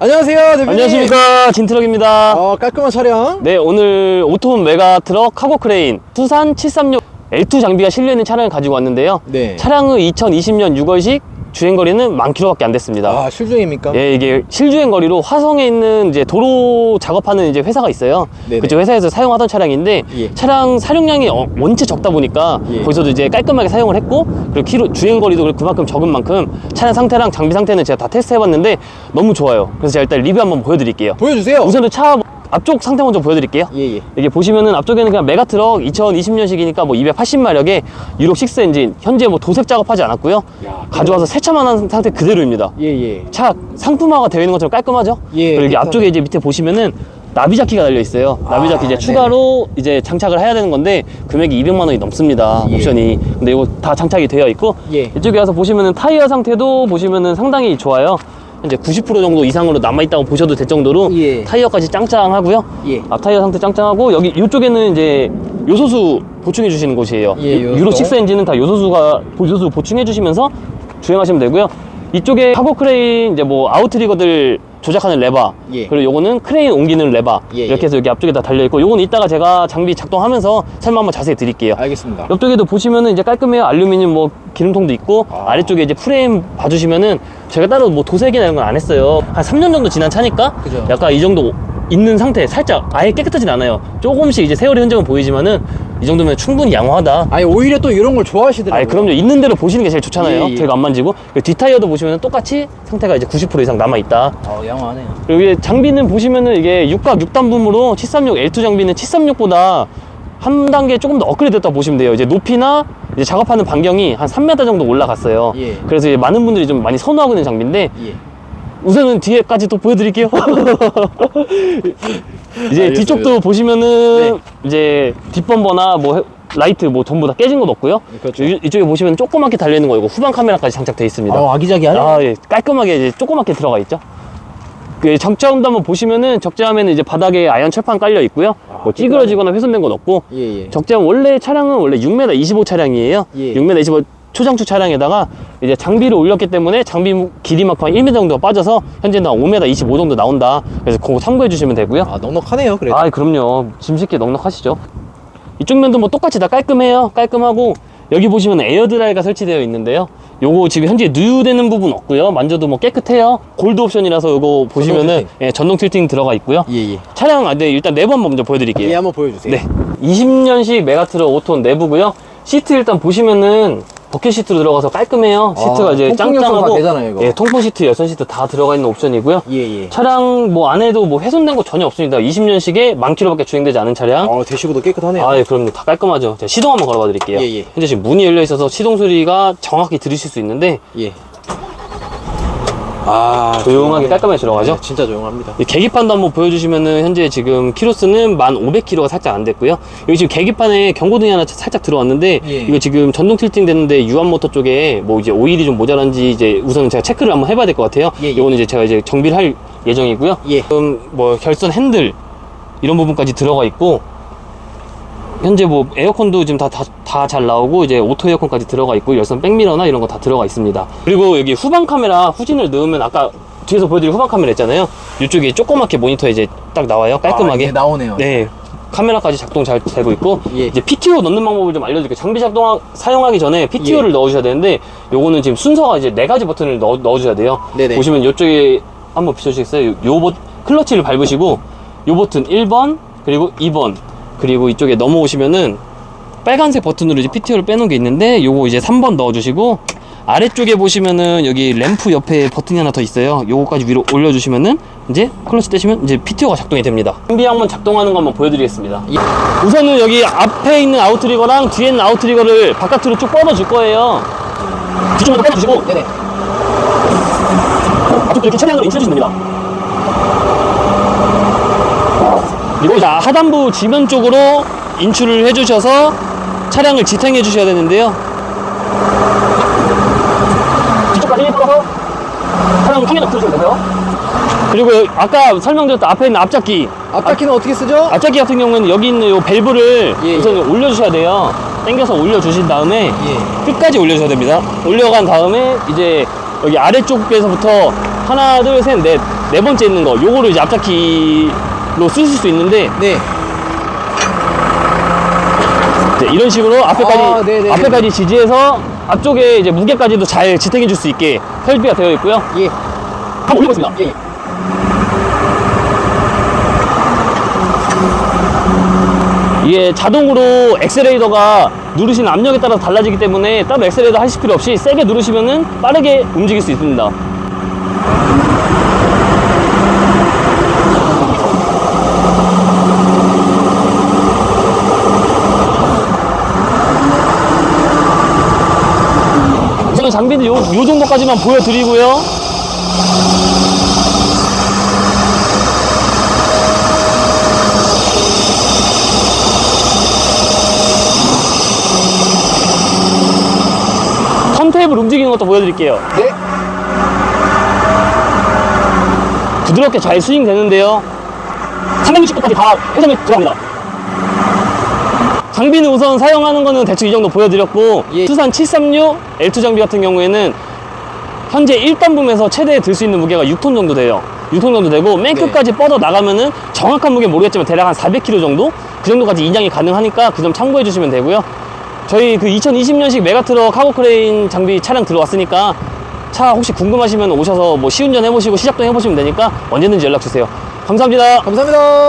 안녕하세요, 대표님. 안녕하십니까 진트럭입니다 어, 깔끔한 촬영. 네 오늘 오토홈 메가 트럭 카고 크레인 투산 736 L2 장비가 실려있는 차량을 가지고 왔는데요 네. 차량의 2020년 6월식 주행 거리는 만 킬로밖에 안 됐습니다 아, 실중입니까? 예, 이게 실주행 거리로 화성에 있는 이제 도로 작업하는 이제 회사가 있어요. 네네. 그쪽 회사에서 사용하던 차량인데 예. 차량 사용량이 어- 원체 적다 보니까 예. 거기서도 이제 깔끔하게 사용을 했고 그리고 키로 주행 거리도 그만큼 적은 만큼 차량 상태랑 장비 상태는 제가 다 테스트해봤는데 너무 좋아요. 그래서 제가 일단 리뷰 한번 보여드릴게요. 보여주세요. 우선은 차 앞쪽 상태 먼저 보여드릴게요. 예, 예. 이게 보시면은 앞쪽에는 그냥 메가트럭 2020년식이니까 뭐 280마력에 유럽 6 엔진 현재 뭐 도색 작업하지 않았고요. 야, 가져와서 세차만 한 상태 그대로입니다. 예, 예. 차 상품화가 되어 있는 것처럼 깔끔하죠? 예, 그리고 이게 깨끗하네. 앞쪽에 이제 밑에 보시면은 나비자키가 달려 있어요. 나비자키 이제 네. 추가로 이제 장착을 해야 되는 건데 금액이 200만 원이 넘습니다. 예. 옵션이. 근데 이거 다 장착이 되어 있고 예. 이쪽에 와서 보시면은 타이어 상태도 보시면은 상당히 좋아요. 현재 90% 정도 이상으로 남아 있다고 보셔도 될 정도로 예. 타이어까지 짱짱하고요. 예. 앞 타이어 상태 짱짱하고 여기 이쪽에는 이제 요소수 보충해 주시는 곳이에요. 예, 유- 요소. 유로 6 엔진은 다 요소수가 요소수 보충해 주시면서 주행하시면 되고요. 이쪽에 카고 크레인 이제 뭐 아웃트리거들 조작하는 레바 예. 그리고 요거는 크레인 옮기는 레바 예, 이렇게 예. 해서 여기 앞쪽에 다 달려 있고 요건 이따가 제가 장비 작동하면서 설명 한번 자세히 드릴게요. 알겠습니다. 옆쪽에도 보시면은 이제 깔끔해요. 알루미늄 뭐 기름통도 있고 아. 아. 래쪽에 이제 프레임 봐주시면은 제가 따로 뭐 도색이나 이런 건 안 했어요. 한 3년 정도 지난 차니까 그죠. 약간 이 정도 있는 상태 살짝 아예 깨끗하진 않아요. 조금씩 이제 세월의 흔적은 보이지만은 이 정도면 충분히 양호하다. 아니, 오히려 또 이런 걸 좋아하시더라고요. 아니 그럼요 있는 대로 보시는 게 제일 좋잖아요 예, 예. 제가 안 만지고 그리고 뒷타이어도 보시면 똑같이 상태가 이제 90% 이상 남아 있다 어, 양호하네요. 그리고 이게 장비는 보시면은 이게 6각 6단분으로 736 L2 장비는 736보다 한 단계 조금 더 업그레이드 됐다고 보시면 돼요 이제 높이나 이제 작업하는 반경이 한 3m 정도 올라갔어요 예. 그래서 이제 많은 분들이 좀 많이 선호하고 있는 장비인데 예. 우선은 뒤에까지 또 보여드릴게요. 이제 알겠습니다. 뒤쪽도 보시면은 네. 이제 뒷범버나 뭐 해- 라이트 뭐 전부 다 깨진 건 없고요. 그렇죠. 이, 이쪽에 보시면 조그맣게 달려 있는 거 이거 후방 카메라까지 장착돼 있습니다. 아, 아기자기하네. 아, 예. 깔끔하게 이제 조그맣게 들어가 있죠. 그 적재함도 한번 보시면은 적재함에는 이제 바닥에 아연 철판 깔려 있고요. 아, 뭐 찌그러지거나 훼손된 건 없고 예, 예. 적재함 원래 차량은 원래 6m 25 차량이에요. 예. 6m 25 초장축 차량에다가 이제 장비를 올렸기 때문에 장비 무- 길이만큼 한 1m 정도 빠져서 현재는 한 5m 25 정도 나온다. 그래서 그거 참고해 주시면 되고요. 아, 넉넉하네요, 그래도. 아, 그럼요. 짐 싣기 넉넉하시죠. 이쪽 면도 뭐 똑같이 다 깔끔해요. 깔끔하고 여기 보시면 에어드라이가 설치되어 있는데요. 요거 지금 현재 누유되는 부분 없고요. 만져도 뭐 깨끗해요. 골드 옵션이라서 요거 보시면은 틸팅. 예, 전동 틸팅 들어가 있고요. 예, 예. 차량 아, 네, 일단 내부 한번 먼저 보여드릴게요. 예, 한번 보여주세요. 네. 20년식 메가트럭 5톤 내부고요. 시트 일단 보시면은 버켓 시트로 들어가서 깔끔해요. 시트가 아, 이제 통풍 열선 짱짱하고 다 되잖아요, 이거. 예, 통풍 시트, 열선 시트 다 들어가 있는 옵션이고요. 예, 예. 차량 뭐 안에도 뭐 훼손된 거 전혀 없습니다. 20년식에 만 킬로밖에 주행되지 않은 차량. 어, 대시보도 깨끗하네요. 아, 예, 그럼요. 다 깔끔하죠. 제가 시동 한번 걸어봐 드릴게요. 예, 예. 현재 지금 문이 열려 있어서 시동 소리가 정확히 들으실 수 있는데 예. 아, 조용하게 조용하네. 깔끔하게 들어가죠. 네, 진짜 조용합니다. 이 계기판도 한번 보여주시면은 현재 지금 키로수는 1,500km가 살짝 안 됐고요. 여기 지금 계기판에 경고등이 하나 살짝 들어왔는데 예. 이거 지금 전동 틸팅 됐는데 유한 모터 쪽에 뭐 이제 오일이 좀 모자란지 이제 우선은 제가 체크를 한번 해봐야 될 것 같아요. 예, 예. 이거는 이제 제가 이제 정비를 할 예정이고요. 예. 지금 뭐 결선 핸들 이런 부분까지 들어가 있고 현재 뭐 에어컨도 지금 다 다 잘 나오고 이제 오토 에어컨까지 들어가 있고 열선 백미러나 이런 거 다 들어가 있습니다. 그리고 여기 후방 카메라 후진을 넣으면 아까 뒤에서 보여드린 후방 카메라 있잖아요. 이쪽에 조그맣게 모니터 이제 딱 나와요. 깔끔하게. 아, 예, 나오네요. 네. 카메라까지 작동 잘 되고 있고 예. 이제 PTO 넣는 방법을 좀 알려드릴게요. 장비 작동 사용하기 전에 PTO를 예. 넣어주셔야 되는데 요거는 지금 순서가 이제 네 가지 버튼을 넣어, 넣어줘야 돼요. 네네. 보시면 이쪽에 한번 비춰주시겠어요? 요, 요 버, 클러치를 밟으시고 요 버튼 1번 그리고 2번 그리고 이쪽에 넘어오시면은 빨간색 버튼으로 이제 PTO를 빼놓은 게 있는데 요거 이제 3번 넣어주시고 아래쪽에 보시면은 여기 램프 옆에 버튼이 하나 더 있어요. 요거까지 위로 올려주시면은 이제 클러치 떼시면 이제 PTO가 작동이 됩니다. 한번 작동하는 거 한번 보여드리겠습니다. 예. 우선은 여기 앞에 있는 아웃트리거랑 뒤에 있는 아웃트리거를 바깥으로 쭉 뻗어줄 거예요. 뒤쪽으로 뻗어주시고 네네. 앞쪽도 이렇게 차량으로 인출해주시면 됩니다. 그리고 이제 하단부 지면 쪽으로 인출을 해주셔서 차량을 지탱해 주셔야 되는데요. 뒤쪽까지 뻗어서 차량 통에 넣어주시면 되고요. 그리고 아까 설명드렸던 앞에 있는 앞잡기 앞바퀴는 어떻게 쓰죠? 앞잡기 같은 경우에는 여기 있는 요 밸브를 예, 우선 올려주셔야 돼요. 당겨서 올려주신 다음에 예. 끝까지 올려줘야 됩니다. 올려간 다음에 이제 여기 아래쪽에서부터 하나, 둘, 셋, 넷 네 번째 있는 거 요거를 이제 앞잡기 로 쓰실 수 있는데 네. 네, 이런 식으로 앞에까지 아, 네네네. 앞에까지 지지해서 앞쪽에 이제 무게까지도 잘 지탱해 줄 수 있게 설비가 되어 있고요. 예. 한번 올려보겠습니다. 예. 이게 자동으로 엑셀레이터가 누르시는 압력에 따라서 달라지기 때문에 따로 엑셀레이터 하실 필요 없이 세게 누르시면은 빠르게 움직일 수 있습니다. 장비는 요, 요 정도까지만 보여드리고요. 턴테이블 움직이는 것도 보여드릴게요. 네. 부드럽게 잘 스윙 되는데요. 360도까지 다 회전이 들어갑니다. 장비는 우선 사용하는 거는 대충 이 정도 보여드렸고 예. 투산 736 L2 장비 같은 경우에는 현재 1단붐에서 최대 들 수 있는 무게가 6톤 정도 돼요. 6톤 정도 되고 맨 네. 끝까지 뻗어 나가면은 정확한 무게 모르겠지만 대략 한 400kg 정도 그 정도까지 인양이 가능하니까 그 점 참고해 주시면 되고요. 저희 그 2020년식 메가트럭 카고 크레인 장비 차량 들어왔으니까 차 혹시 궁금하시면 오셔서 뭐 시운전 해보시고 시작도 해보시면 되니까 언제든지 연락 주세요. 감사합니다. 감사합니다.